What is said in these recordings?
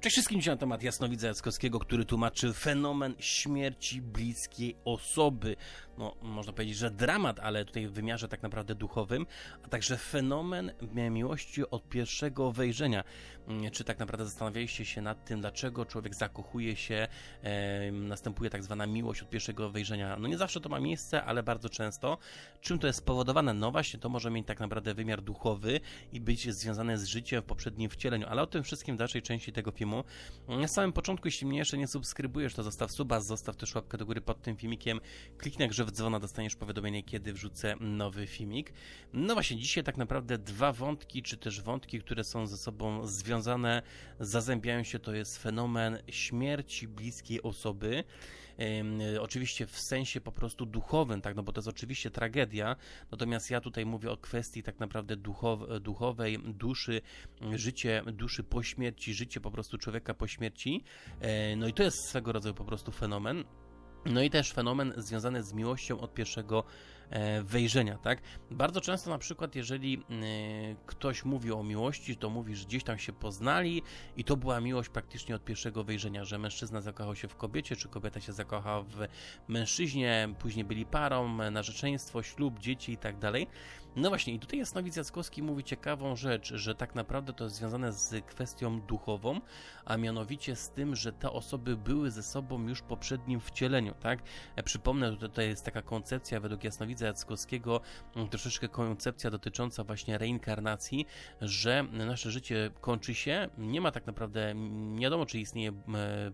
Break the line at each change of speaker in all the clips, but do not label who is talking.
Cześć wszystkim, dzisiaj na temat Jasnowidza Jackowskiego, który tłumaczy fenomen śmierci bliskiej osoby. No, można powiedzieć, że dramat, ale tutaj w wymiarze tak naprawdę duchowym, a także fenomen miłości od pierwszego wejrzenia. Mm, Czy tak naprawdę zastanawialiście się nad tym, dlaczego człowiek zakochuje się, e, następuje tak zwana miłość od pierwszego wejrzenia? No nie zawsze to ma miejsce, ale bardzo często. Czym to jest spowodowane? No właśnie, to może mieć tak naprawdę wymiar duchowy i być związane z życiem w poprzednim wcieleniu, ale o tym wszystkim w dalszej części tego filmu. Na samym początku, jeśli mnie jeszcze nie subskrybujesz, to zostaw suba, zostaw też łapkę do góry pod tym filmikiem, kliknij grze w dzwona, dostaniesz powiadomienie, kiedy wrzucę nowy filmik. No właśnie, dzisiaj tak naprawdę dwa wątki, czy też wątki, które są ze sobą związane, zazębiają się, to jest fenomen śmierci bliskiej osoby, oczywiście w sensie po prostu duchowym, tak, no bo to jest oczywiście tragedia, natomiast ja tutaj mówię o kwestii tak naprawdę duchow, duchowej, duszy, życie duszy po śmierci, życie po prostu człowieka po śmierci, E, no i to jest swego rodzaju po prostu fenomen. No i też fenomen związany z miłością od pierwszego e, wejrzenia, tak? Bardzo często na przykład, jeżeli e, ktoś mówi o miłości, to mówi, że gdzieś tam się poznali i to była miłość praktycznie od pierwszego wejrzenia, że mężczyzna zakochał się w kobiecie, czy kobieta się zakochała w mężczyźnie, później byli parą, narzeczeństwo, ślub, dzieci i tak dalej. No właśnie, i tutaj Jasnowic Jackowski mówi ciekawą rzecz, że tak naprawdę to jest związane z kwestią duchową, a mianowicie z tym, że te osoby były ze sobą już w poprzednim wcieleniu, tak? E, Przypomnę, że tutaj jest taka koncepcja według Jasnowidza Jackowskiego, m, troszeczkę koncepcja dotycząca właśnie reinkarnacji, że nasze życie kończy się, nie ma tak naprawdę, nie wiadomo czy istnieje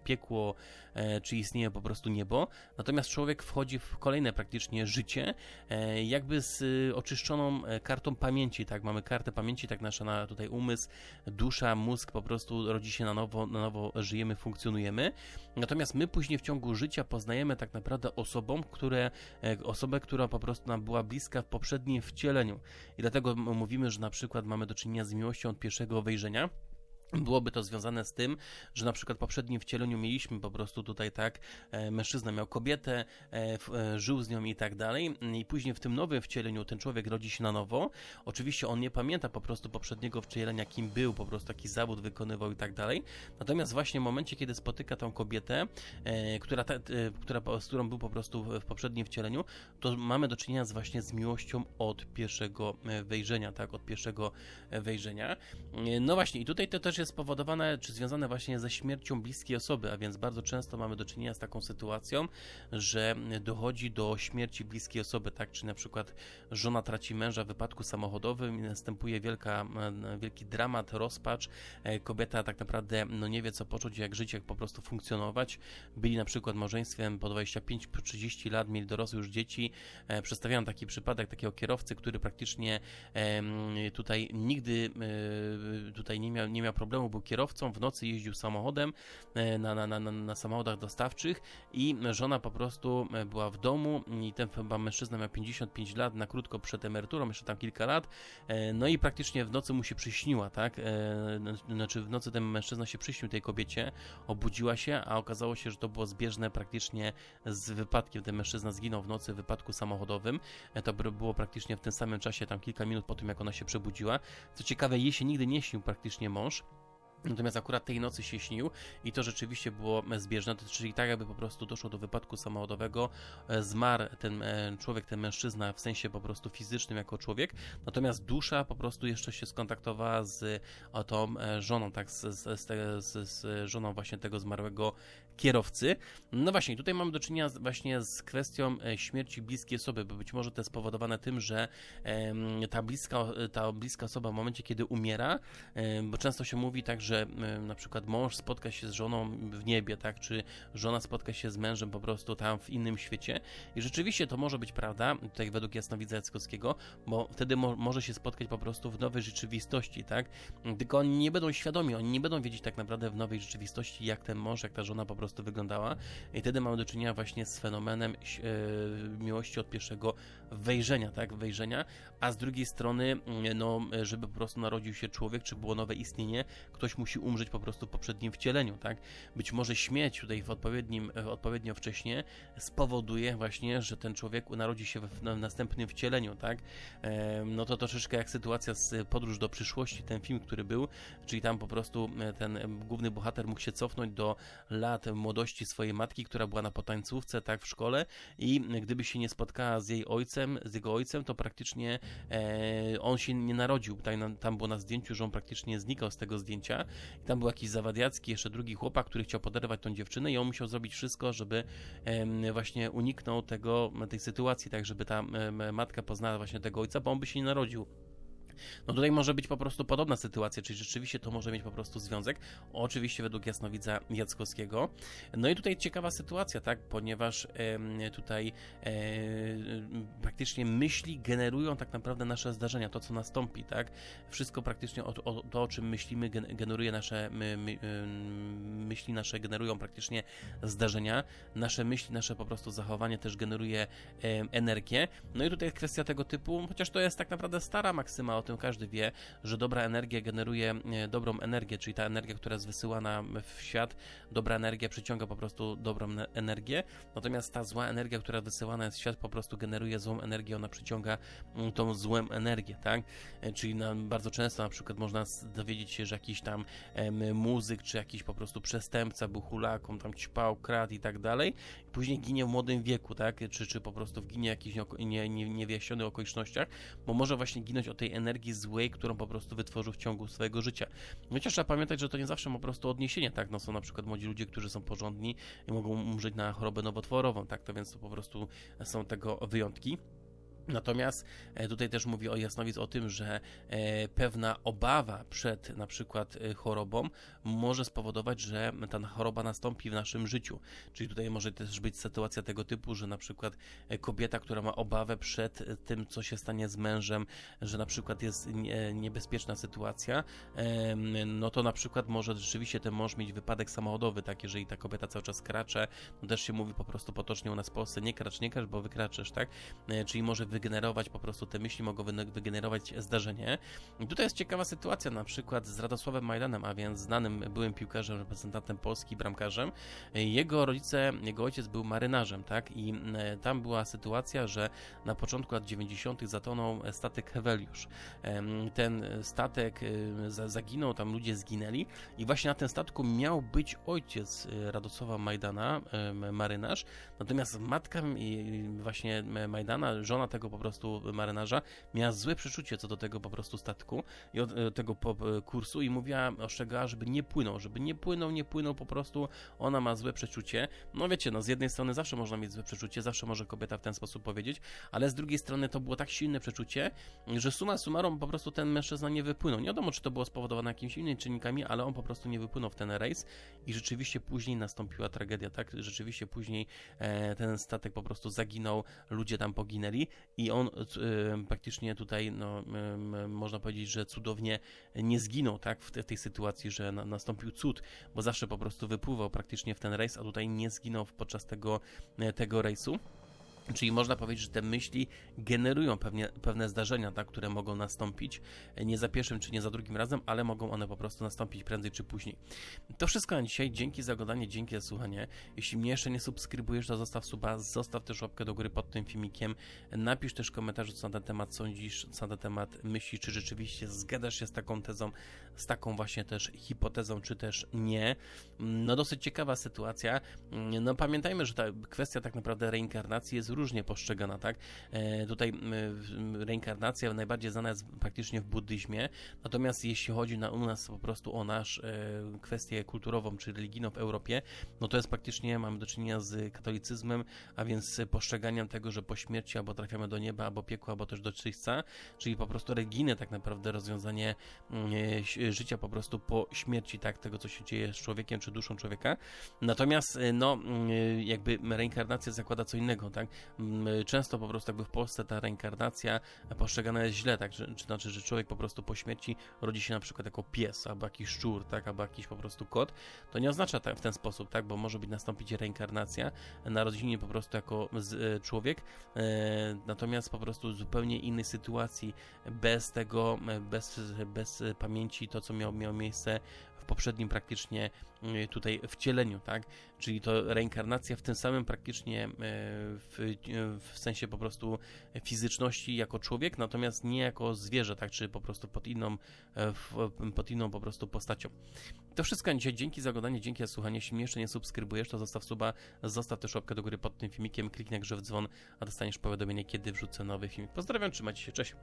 piekło, e, czy istnieje po prostu niebo, natomiast człowiek wchodzi w kolejne praktycznie życie, e, jakby z oczyszczoną e, kartą pamięci, tak, mamy kartę pamięci, tak nasza na, tutaj umysł, dusza, mózg po prostu rodzi się na nowo, na nowo żyjemy, funkcjonujemy, natomiast my później w ciągu życia poznajemy tak naprawdę osobą, które, e, osobę, która po prostu nam była bliska w poprzednim wcieleniu. I dlatego mówimy, że na przykład mamy do czynienia z miłością od pierwszego wejrzenia, Byłoby to związane z tym, że na przykład w poprzednim wcieleniu mieliśmy po prostu tutaj tak, e, mężczyzna miał kobietę, e, e, żył z nią i tak dalej, i później w tym nowym wcieleniu ten człowiek rodzi się na nowo. Oczywiście on nie pamięta po prostu poprzedniego wcielenia, kim był, po prostu taki zawód wykonywał i tak dalej. Natomiast właśnie w momencie, kiedy spotyka tą kobietę, która, która, z którą był po prostu w, poprzednim wcieleniu, to mamy do czynienia z właśnie z miłością od pierwszego wejrzenia, tak, od pierwszego wejrzenia. No właśnie, i tutaj to też jest spowodowane, czy związane właśnie ze śmiercią bliskiej osoby, a więc bardzo często mamy do czynienia z taką sytuacją, że dochodzi do śmierci bliskiej osoby, tak, czy na przykład żona traci męża w wypadku samochodowym i następuje wielka, e, wielki dramat, rozpacz, E, kobieta tak naprawdę no nie wie co poczuć, jak żyć, jak po prostu funkcjonować. Byli na przykład małżeństwem po 25-30 lat, mieli dorosłe już dzieci. E, Przedstawiałem taki przypadek takiego kierowcy, który praktycznie tutaj nigdy e, tutaj nie miał, nie miał problemu, był kierowcą, w nocy jeździł samochodem e, na, na, na, na, samochodach dostawczych i żona po prostu e, była w domu i ten chyba mężczyzna miał 55 lat, na krótko przed emeryturą, jeszcze tam kilka lat, e, no i praktycznie w nocy mu się przyśniła, tak, znaczy w nocy ten mężczyzna się przyśnił tej kobiecie, obudziła się, a okazało się, że to było zbieżne praktycznie z wypadkiem, ten mężczyzna zginął w nocy w wypadku samochodowym, to by- było praktycznie w tym samym czasie, tam kilka minut po tym, jak ona się przebudziła. Co ciekawe, jej się nigdy nie śnił praktycznie mąż, Natomiast akurat tej nocy się śnił i to rzeczywiście było e, zbieżne, czyli tak jakby po prostu doszło do wypadku samochodowego, e, zmarł ten e, człowiek, ten mężczyzna w sensie po prostu fizycznym jako człowiek, natomiast dusza po prostu jeszcze się skontaktowała z o, tą e, żoną, tak, z, z, z, z, żoną właśnie tego zmarłego kierowcy. No właśnie, tutaj mamy do czynienia właśnie z kwestią e, śmierci bliskiej osoby, bo być może to jest spowodowane tym, że ta bliska, ta bliska osoba w momencie, kiedy umiera, bo często się mówi tak, że em, na przykład mąż spotka się z żoną w niebie, tak, czy żona spotka się z mężem po prostu tam w innym świecie? I rzeczywiście to może być prawda, tutaj według Jasnowidza Jackowskiego, bo wtedy mo może się spotkać po prostu w nowej rzeczywistości, tak, tylko oni nie będą świadomi, oni nie będą wiedzieć tak naprawdę w nowej rzeczywistości, jak ten mąż, jak ta żona po prostu wyglądała. I wtedy mamy do czynienia właśnie z fenomenem e, miłości od pierwszego wejrzenia, tak, wejrzenia, a z drugiej strony, no, żeby po prostu narodził się człowiek, czy było nowe istnienie, ktoś musi umrzeć po prostu w poprzednim wcieleniu, tak? Być może śmierć tutaj w odpowiednim, odpowiednio wcześnie spowoduje właśnie, że ten człowiek narodzi się w, następnym wcieleniu, tak? No to troszeczkę jak sytuacja z Podróż do przyszłości, ten film, który był, czyli tam po prostu ten główny bohater mógł się cofnąć do lat młodości swojej matki, która była na potańcówce, tak, w szkole i gdyby się nie spotkała z jej ojcem, z jego ojcem, to praktycznie e, on się nie narodził. Tam, tam było na zdjęciu, że on praktycznie znikał z tego zdjęcia. I tam był jakiś zawadiacki, jeszcze drugi chłopak, który chciał poderwać tą dziewczynę i on musiał zrobić wszystko, żeby właśnie uniknął tego, tej sytuacji, tak, żeby ta matka poznała właśnie tego ojca, bo on by się nie narodził. No tutaj może być po prostu podobna sytuacja, czyli rzeczywiście to może mieć po prostu związek, oczywiście według jasnowidza Jackowskiego. No i tutaj ciekawa sytuacja, tak, ponieważ tutaj e, praktycznie myśli generują tak naprawdę nasze zdarzenia, to co nastąpi, tak, wszystko praktycznie o, o to, o czym myślimy, generuje nasze my, my, myśli nasze generują praktycznie zdarzenia, nasze myśli, nasze po prostu zachowanie też generuje energię. No i tutaj kwestia tego typu, chociaż to jest tak naprawdę stara maksyma tym każdy wie, że dobra energia generuje e, dobrą energię, czyli ta energia, która jest wysyłana w świat, dobra energia przyciąga po prostu dobrą energię, natomiast ta zła energia, która wysyłana jest w świat, po prostu generuje złą energię, ona przyciąga mm, tą złą energię, tak? E, czyli na, bardzo często na przykład można dowiedzieć się, że jakiś tam em, muzyk, czy jakiś po prostu przestępca był hulaką, tam ćpał, kradł i tak dalej, później ginie w młodym wieku, tak? Czy, czy po prostu ginie w jakichś nie, nie, niewyjaśnionych okolicznościach, bo może właśnie ginąć o tej energii energii złej, którą po prostu wytworzył w ciągu swojego życia. Chociaż trzeba pamiętać, że to nie zawsze ma po prostu odniesienie, tak? No są na przykład młodzi ludzie, którzy są porządni i mogą umrzeć na chorobę nowotworową, tak? To więc to po prostu są tego wyjątki. Natomiast e, tutaj też mówi o Jasnowic o tym, że e, pewna obawa przed na przykład e, chorobą może spowodować, że ta choroba nastąpi w naszym życiu. Czyli tutaj może też być sytuacja tego typu, że na przykład kobieta, która ma obawę przed tym, co się stanie z mężem, że na przykład jest niebezpieczna sytuacja, no to na przykład może rzeczywiście ten mąż mieć wypadek samochodowy, tak, jeżeli ta kobieta cały czas kracze, no też się mówi po prostu potocznie u nas w Polsce, nie kracz, nie kracz, bo wykraczesz, tak, czyli może wygenerować po prostu te myśli, mogą wygenerować zdarzenie. I tutaj jest ciekawa sytuacja, na przykład z Radosławem Majdanem, a więc znanym byłym piłkarzem, reprezentantem Polski, bramkarzem. Jego rodzice, jego ojciec był marynarzem, tak? I e, tam była sytuacja, że na początku lat 90. zatonął statek Heweliusz. Ten statek e, zaginął, tam ludzie zginęli i właśnie na tym statku miał być ojciec e, Radosława Majdana, marynarz, natomiast matka właśnie Majdana, żona tego po prostu marynarza, miała złe przeczucie co do tego po prostu statku i od e, tego e, kursu i mówiła, ostrzegała, żeby nie płynął, żeby nie płynął, nie płynął po prostu, ona ma złe przeczucie. No wiecie, no z jednej strony zawsze można mieć złe przeczucie, zawsze może kobieta w ten sposób powiedzieć, ale z drugiej strony to było tak silne przeczucie, że suma summarum po prostu ten mężczyzna nie wypłynął. Nie wiadomo, czy to było spowodowane jakimiś innymi czynnikami, ale on po prostu nie wypłynął w ten rejs i rzeczywiście później nastąpiła tragedia, tak? Rzeczywiście później e, ten statek po prostu zaginął, ludzie tam poginęli i on y, praktycznie tutaj, no, można powiedzieć, że cudownie nie zginął, tak, w, te, w tej sytuacji, że na, nastąpił cud, bo zawsze po prostu wypływał praktycznie w ten rejs, a tutaj nie zginął podczas tego, tego rejsu. Czyli można powiedzieć, że te myśli generują pewnie, pewne zdarzenia, tak, które mogą nastąpić nie za pierwszym czy nie za drugim razem, ale mogą one po prostu nastąpić prędzej czy później. To wszystko na dzisiaj. Dzięki za oglądanie, dzięki za słuchanie. Jeśli mnie jeszcze nie subskrybujesz, to zostaw suba, zostaw też łapkę do góry pod tym filmikiem. Napisz też komentarz, co na ten temat sądzisz, co na ten temat myślisz, czy rzeczywiście zgadzasz się z taką tezą, z taką właśnie też hipotezą, czy też nie. No dosyć ciekawa sytuacja. No pamiętajmy, że ta kwestia tak naprawdę reinkarnacji jest różnie postrzegana, tak? E, tutaj reinkarnacja najbardziej znana jest praktycznie w buddyzmie, natomiast jeśli chodzi na, u nas po prostu o nasz e, kwestię kulturową czy religijną w Europie, no to jest praktycznie, mamy do czynienia z katolicyzmem, a więc postrzeganiem tego, że po śmierci albo trafiamy do nieba, albo piekła, albo też do czyśćca, czyli po prostu religijne tak naprawdę rozwiązanie e, życia po prostu po śmierci, tak, tego co się dzieje z człowiekiem czy duszą człowieka. Natomiast, no, jakby reinkarnacja zakłada co innego, tak? Często po prostu jakby w Polsce ta reinkarnacja postrzegana jest źle, tak, że, czy znaczy, że człowiek po prostu po śmierci rodzi się na przykład jako pies, albo jakiś szczur, tak, albo jakiś po prostu kot, to nie oznacza w ten sposób, tak, bo może być nastąpić reinkarnacja, narodziny po prostu jako z, e, człowiek, e, natomiast po prostu zupełnie innej sytuacji, bez tego, bez, bez pamięci, to co miało, miało miejsce w poprzednim praktycznie y, tutaj wcieleniu, tak? Czyli to reinkarnacja w tym samym praktycznie e, w, w sensie po prostu fizyczności jako człowiek, natomiast nie jako zwierzę, tak? Czy po prostu pod inną, e, pod inną po prostu postacią. To wszystko dzisiaj. Dzięki za oglądanie, dzięki za słuchanie. Jeśli mnie jeszcze nie subskrybujesz, to zostaw suba, zostaw też łapkę do góry pod tym filmikiem, kliknij jak w dzwon, a dostaniesz powiadomienie, kiedy wrzucę nowy filmik. Pozdrawiam, trzymajcie się, cześć.